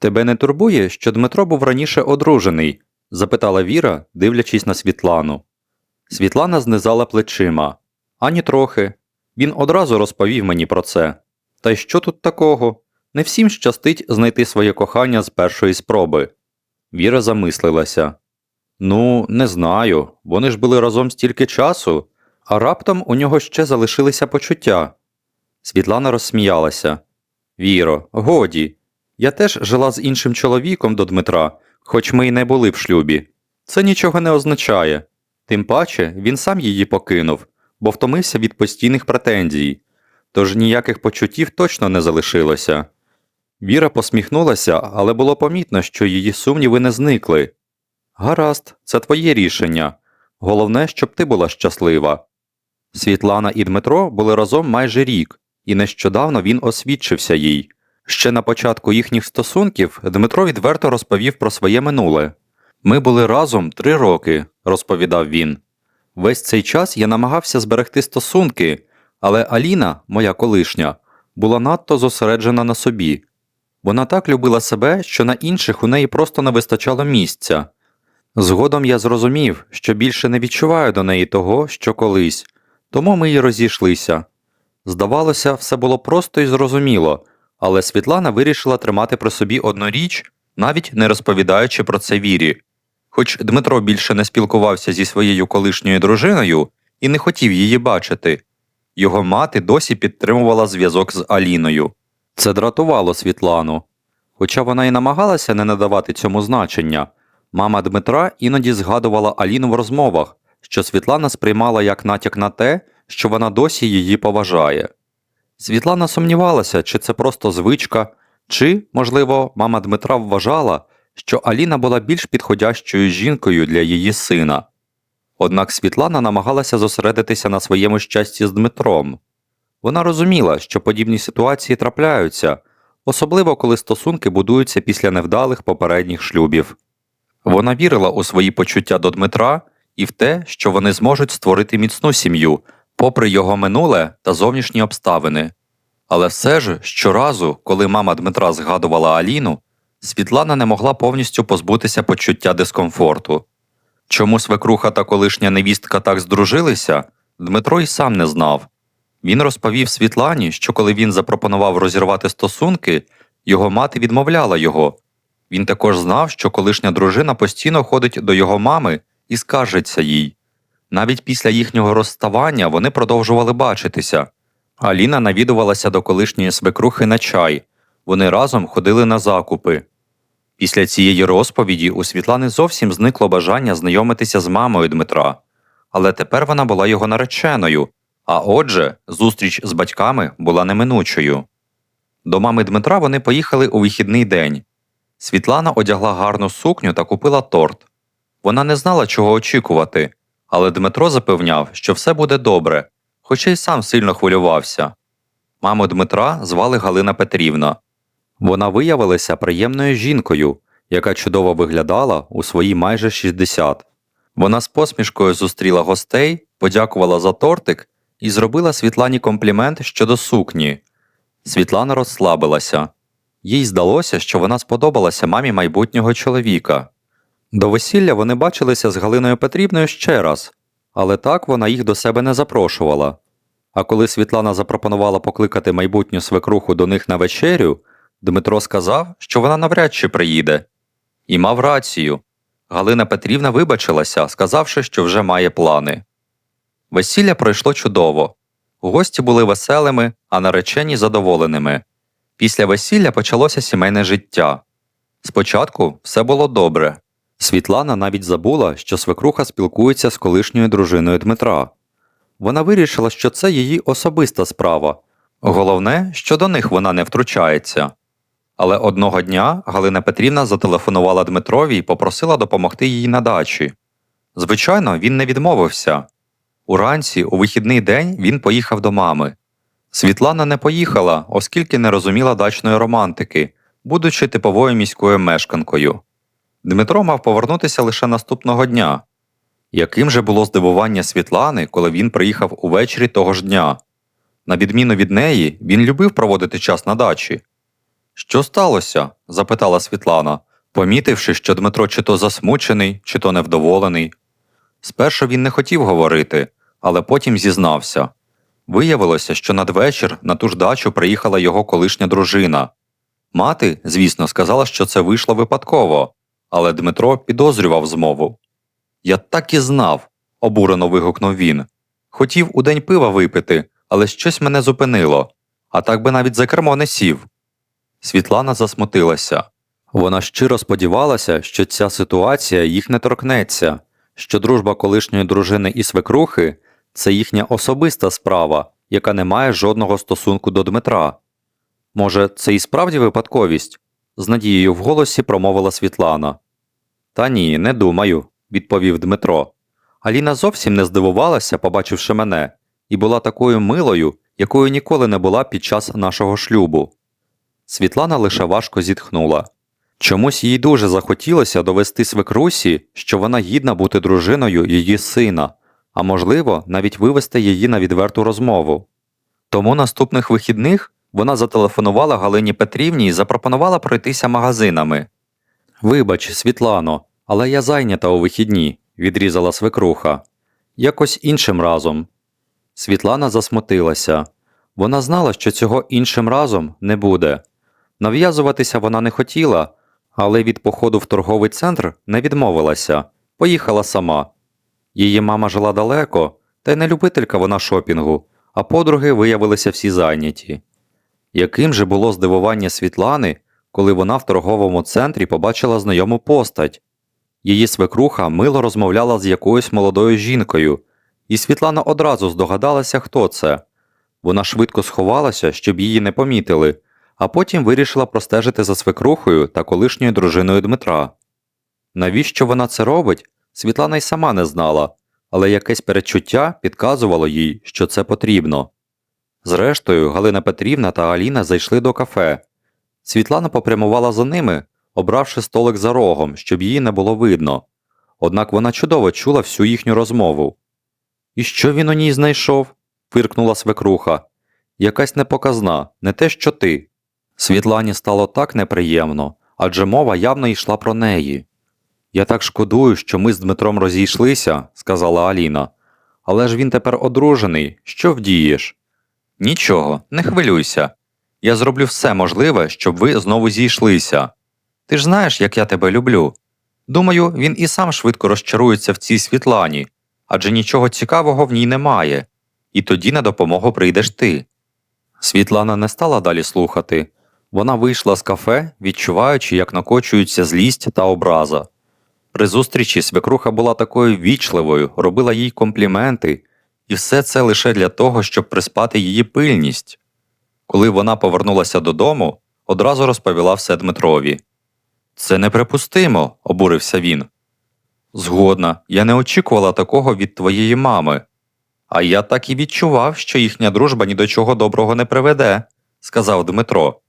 Тебе не турбує, що Дмитро був раніше одружений? запитала Віра, дивлячись на Світлану. Світлана знизала плечима. Ані трохи. Він одразу розповів мені про це. Та й що тут такого? Не всім щастить знайти своє кохання з першої спроби. Віра замислилася. Ну, не знаю. Вони ж були разом стільки часу, а раптом у нього ще залишилися почуття. Світлана розсміялася. Віро, годі. Я теж жила з іншим чоловіком до Дмитра, хоч ми й не були в шлюбі. Це нічого не означає. Тим паче він сам її покинув, бо втомився від постійних претензій, тож ніяких почуттів точно не залишилося. Віра посміхнулася, але було помітно, що її сумніви не зникли. Гаразд, це твоє рішення. Головне, щоб ти була щаслива. Світлана і Дмитро були разом майже рік, і нещодавно він освідчився їй. Ще на початку їхніх стосунків Дмитро відверто розповів про своє минуле. Ми були разом три роки, розповідав він. Весь цей час я намагався зберегти стосунки, але Аліна, моя колишня, була надто зосереджена на собі. Вона так любила себе, що на інших у неї просто не вистачало місця. Згодом я зрозумів, що більше не відчуваю до неї того, що колись, тому ми й розійшлися. Здавалося, все було просто і зрозуміло, але Світлана вирішила тримати при собі одну річ, навіть не розповідаючи про це вірі. Хоч Дмитро більше не спілкувався зі своєю колишньою дружиною і не хотів її бачити, його мати досі підтримувала зв'язок з Аліною. Це дратувало Світлану. Хоча вона і намагалася не надавати цьому значення, мама Дмитра іноді згадувала Аліну в розмовах, що Світлана сприймала як натяк на те, що вона досі її поважає. Світлана сумнівалася, чи це просто звичка, чи, можливо, мама Дмитра вважала, що Аліна була більш підходящою жінкою для її сина. Однак Світлана намагалася зосередитися на своєму щасті з Дмитром. Вона розуміла, що подібні ситуації трапляються, особливо коли стосунки будуються після невдалих попередніх шлюбів. Вона вірила у свої почуття до Дмитра і в те, що вони зможуть створити міцну сім'ю, попри його минуле та зовнішні обставини. Але все ж, щоразу, коли мама Дмитра згадувала Аліну, Світлана не могла повністю позбутися почуття дискомфорту. Чому свекруха та колишня невістка так здружилися, Дмитро й сам не знав. Він розповів Світлані, що коли він запропонував розірвати стосунки, його мати відмовляла його. Він також знав, що колишня дружина постійно ходить до його мами і скаржиться їй. Навіть після їхнього розставання вони продовжували бачитися. Аліна навідувалася до колишньої свекрухи на чай, вони разом ходили на закупи. Після цієї розповіді у Світлани зовсім зникло бажання знайомитися з мамою Дмитра, але тепер вона була його нареченою, а отже, зустріч з батьками була неминучою. До мами Дмитра вони поїхали у вихідний день. Світлана одягла гарну сукню та купила торт. Вона не знала, чого очікувати, але Дмитро запевняв, що все буде добре, хоча й сам сильно хвилювався. Маму Дмитра звали Галина Петрівна. Вона виявилася приємною жінкою, яка чудово виглядала у свої майже 60. Вона з посмішкою зустріла гостей, подякувала за тортик і зробила Світлані комплімент щодо сукні. Світлана розслабилася. Їй здалося, що вона сподобалася мамі майбутнього чоловіка. До весілля вони бачилися з Галиною Петрівною ще раз, але так вона їх до себе не запрошувала. А коли Світлана запропонувала покликати майбутню свекруху до них на вечерю, Дмитро сказав, що вона навряд чи приїде. І мав рацію. Галина Петрівна вибачилася, сказавши, що вже має плани. Весілля пройшло чудово. Гості були веселими, а наречені задоволеними. Після весілля почалося сімейне життя. Спочатку все було добре. Світлана навіть забула, що свекруха спілкується з колишньою дружиною Дмитра. Вона вирішила, що це її особиста справа. Головне, що до них вона не втручається. Але одного дня Галина Петрівна зателефонувала Дмитрові і попросила допомогти їй на дачі. Звичайно, він не відмовився. Уранці, у вихідний день, він поїхав до мами. Світлана не поїхала, оскільки не розуміла дачної романтики, будучи типовою міською мешканкою. Дмитро мав повернутися лише наступного дня. Яким же було здивування Світлани, коли він приїхав увечері того ж дня? На відміну від неї, він любив проводити час на дачі. Що сталося? запитала Світлана, помітивши, що Дмитро чи то засмучений, чи то невдоволений. Спершу він не хотів говорити, але потім зізнався. Виявилося, що надвечір на ту ж дачу приїхала його колишня дружина. Мати, звісно, сказала, що це вийшло випадково, але Дмитро підозрював змову. Я так і знав, обурено вигукнув він. Хотів у день пива випити, але щось мене зупинило, а так би навіть за кермо не сів. Світлана засмутилася. Вона щиро сподівалася, що ця ситуація їх не торкнеться, що дружба колишньої дружини і свекрухи це їхня особиста справа, яка не має жодного стосунку до Дмитра. Може, це і справді випадковість? З надією в голосі промовила Світлана. Та ні, не думаю, відповів Дмитро. Аліна зовсім не здивувалася, побачивши мене, і була такою милою, якою ніколи не була під час нашого шлюбу. Світлана лише важко зітхнула. Чомусь їй дуже захотілося довести свекрусі, що вона гідна бути дружиною її сина, а можливо, навіть вивести її на відверту розмову. Тому наступних вихідних вона зателефонувала Галині Петрівні і запропонувала пройтися магазинами. Вибач, Світлано, але я зайнята у вихідні, відрізала свекруха. Якось іншим разом. Світлана засмутилася. Вона знала, що цього іншим разом не буде. Нав'язуватися вона не хотіла, але від походу в торговий центр не відмовилася, поїхала сама. Її мама жила далеко, та й не любителька вона шопінгу, а подруги виявилися всі зайняті. Яким же було здивування Світлани, коли вона в торговому центрі побачила знайому постать. Її свекруха мило розмовляла з якоюсь молодою жінкою, і Світлана одразу здогадалася, хто це. Вона швидко сховалася, щоб її не помітили, а потім вирішила простежити за свекрухою та колишньою дружиною Дмитра. Навіщо вона це робить, Світлана й сама не знала, але якесь передчуття підказувало їй, що це потрібно. Зрештою, Галина Петрівна та Аліна зайшли до кафе. Світлана попрямувала за ними, обравши столик за рогом, щоб її не було видно. Однак вона чудово чула всю їхню розмову. І що він у ній знайшов? фиркнула свекруха. Якась непоказна, не те, що ти. Світлані стало так неприємно, адже мова явно йшла про неї. Я так шкодую, що ми з Дмитром розійшлися, сказала Аліна. Але ж він тепер одружений, що вдієш? Нічого, не хвилюйся. Я зроблю все можливе, щоб ви знову зійшлися. Ти ж знаєш, як я тебе люблю. Думаю, він і сам швидко розчарується в цій Світлані, адже нічого цікавого в ній немає, і тоді на допомогу прийдеш ти. Світлана не стала далі слухати. Вона вийшла з кафе, відчуваючи, як накочуються злість та образа. При зустрічі свекруха була такою вічливою, робила їй компліменти, і все це лише для того, щоб приспати її пильність. Коли вона повернулася додому, одразу розповіла все Дмитрові. Це неприпустимо, обурився він. Згодна, я не очікувала такого від твоєї мами. А я так і відчував, що їхня дружба ні до чого доброго не приведе, сказав Дмитро.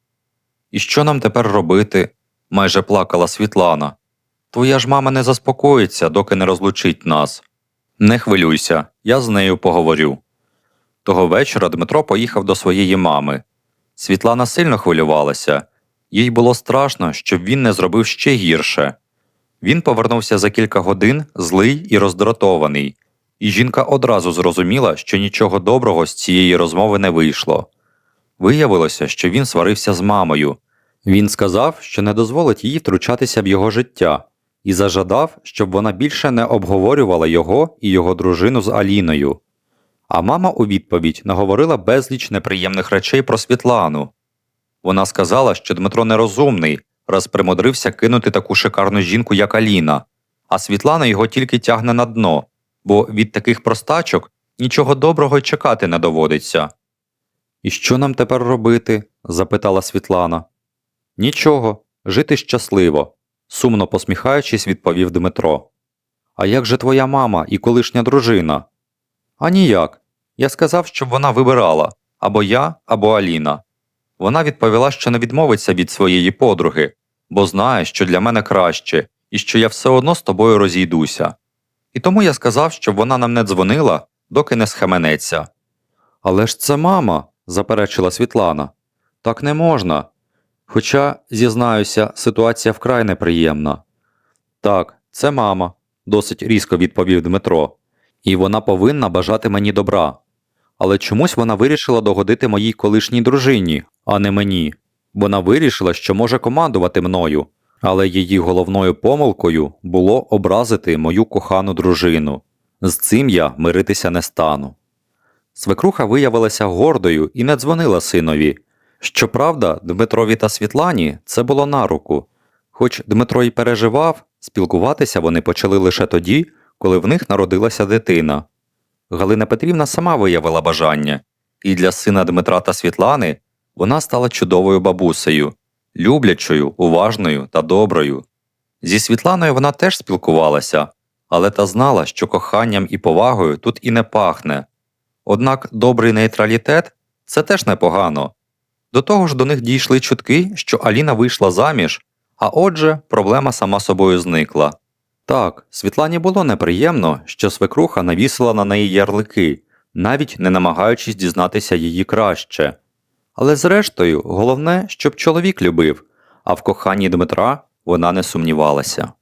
І що нам тепер робити? майже плакала Світлана. Твоя ж мама не заспокоїться, доки не розлучить нас. Не хвилюйся, я з нею поговорю. Того вечора Дмитро поїхав до своєї мами. Світлана сильно хвилювалася, їй було страшно, щоб він не зробив ще гірше. Він повернувся за кілька годин злий і роздратований, і жінка одразу зрозуміла, що нічого доброго з цієї розмови не вийшло. Виявилося, що він сварився з мамою. Він сказав, що не дозволить їй втручатися в його життя, і зажадав, щоб вона більше не обговорювала його і його дружину з Аліною. А мама у відповідь наговорила безліч неприємних речей про Світлану. Вона сказала, що Дмитро нерозумний, раз примудрився кинути таку шикарну жінку, як Аліна, а Світлана його тільки тягне на дно, бо від таких простачок нічого доброго й чекати не доводиться. І що нам тепер робити? запитала Світлана. Нічого, жити щасливо, сумно посміхаючись, відповів Дмитро. А як же твоя мама і колишня дружина? А ніяк. Я сказав, щоб вона вибирала або я, або Аліна. Вона відповіла, що не відмовиться від своєї подруги, бо знає, що для мене краще, і що я все одно з тобою розійдуся. І тому я сказав, щоб вона нам не дзвонила, доки не схаменеться. Але ж це мама, заперечила Світлана. Так не можна. Хоча, зізнаюся, ситуація вкрай неприємна. Так, це мама, досить різко відповів Дмитро, і вона повинна бажати мені добра. Але чомусь вона вирішила догодити моїй колишній дружині, а не мені. Вона вирішила, що може командувати мною, але її головною помилкою було образити мою кохану дружину. З цим я миритися не стану. Свекруха виявилася гордою і не дзвонила синові. Щоправда, Дмитрові та Світлані це було на руку. Хоч Дмитро й переживав, спілкуватися вони почали лише тоді, коли в них народилася дитина. Галина Петрівна сама виявила бажання, і для сина Дмитра та Світлани вона стала чудовою бабусею, люблячою, уважною та доброю. Зі Світланою вона теж спілкувалася, але та знала, що коханням і повагою тут і не пахне. Однак добрий нейтралітет це теж непогано. До того ж до них дійшли чутки, що Аліна вийшла заміж, а отже, проблема сама собою зникла. Так, Світлані було неприємно, що свекруха навісила на неї ярлики, навіть не намагаючись дізнатися її краще. Але зрештою, головне, щоб чоловік любив, а в коханні Дмитра вона не сумнівалася.